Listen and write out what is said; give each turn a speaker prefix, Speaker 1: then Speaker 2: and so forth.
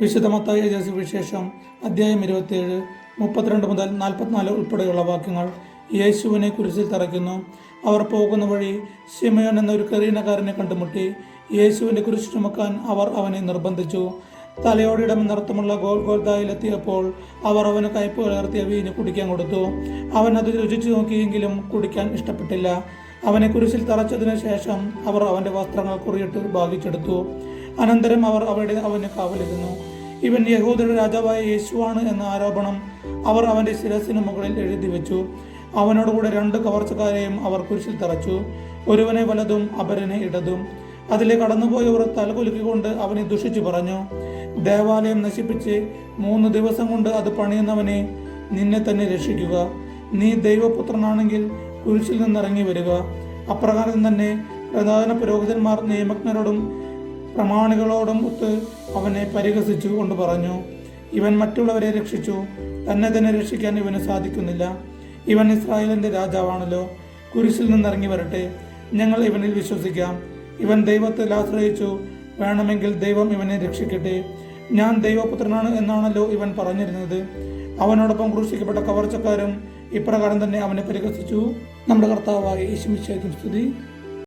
Speaker 1: വിശുദ്ധമത്തായ agency വിശേഷം അധ്യായം ഇരുപത്തിയേഴ് മുപ്പത്തിരണ്ട് മുതൽ നാൽപ്പത്തിനാല് ഉൾപ്പെടെയുള്ള വാക്യങ്ങൾ യേശുവിനെ കുരിശിൽ തറയ്ക്കുന്നു. അവർ പോകുന്ന വഴി ശിമയോൻ എന്നൊരു കരീനക്കാരനെ കണ്ടുമുട്ടി. യേശുവിന്റെ കുരിശ് ചുമക്കാൻ അവർ അവനെ നിർബന്ധിച്ചു. തലയോടിടം നിർത്തമുള്ള ഗോൾ ഗോൽദായിലെത്തിയപ്പോൾ അവർ അവന് കയ്പ് കലർത്തിയ വീഞ്ഞ് കുടിക്കാൻ കൊടുത്തു. അവൻ അത് രുചിച്ചു നോക്കിയെങ്കിലും കുടിക്കാൻ ഇഷ്ടപ്പെട്ടില്ല. അവനെ കുരിശിൽ തറച്ചതിനു ശേഷം അവർ അവന്റെ വസ്ത്രങ്ങൾ കുറിയിട്ട് ഭാഗിച്ചെടുത്തു. അനന്തരം അവർ അവിടെ അവന് കാവലിരുന്നു ഇവൻ യഹൂദരുടെ രാജാവായ യേശുവാണ് എന്ന ആരോപണം അവർ അവന്റെ ശിരസിന് മുകളിൽ എഴുതി വെച്ചു. അവനോടുകൂടെ രണ്ട് കവർച്ചക്കാരെയും അവർ കുരിശിൽ തറച്ചു. ഒരുവനെ വലതും അപരനെ ഇടതും. അതിലെ കടന്നുപോയവർ തലകുലുക്കിക്കൊണ്ട് അവനെ ദുഷിച്ചു പറഞ്ഞു ദേവാലയം നശിപ്പിച്ച് മൂന്ന് ദിവസം കൊണ്ട് അത് പണിയുന്നവനെ നിന്നെ തന്നെ രക്ഷിക്കുക. നീ ദൈവപുത്രനാണെങ്കിൽ കുരിശിൽ നിന്നിറങ്ങി വരിക. അപ്രകാരം തന്നെ പ്രധാന പുരോഹിതന്മാർ നിയമജ്ഞരോടും പ്രമാണികളോടും ഒത്ത് അവനെ പരിഹസിച്ചു കൊണ്ട് പറഞ്ഞു ഇവൻ മറ്റുള്ളവരെ രക്ഷിച്ചു. തന്നെ തന്നെ രക്ഷിക്കാൻ ഇവന് സാധിക്കുന്നില്ല. ഇവൻ ഇസ്രായേലിന്റെ രാജാവാണല്ലോ. കുരിശിൽ നിന്നിറങ്ങി വരട്ടെ. ഞങ്ങൾ ഇവനിൽ വിശ്വസിക്കാം. ഇവൻ ദൈവത്തിൽ ആശ്രയിച്ചു. വേണമെങ്കിൽ ദൈവം ഇവനെ രക്ഷിക്കട്ടെ. ഞാൻ ദൈവപുത്രനാണ് എന്നാണല്ലോ ഇവൻ പറഞ്ഞിരുന്നത്. അവനോടൊപ്പം ക്രൂശിക്കപ്പെട്ട കവർച്ചക്കാരും ഇപ്രകാരം തന്നെ അവനെ പരിഹസിച്ചു. നമ്മുടെ കർത്താവായ യേശുമിശേക്കും സ്തുതി.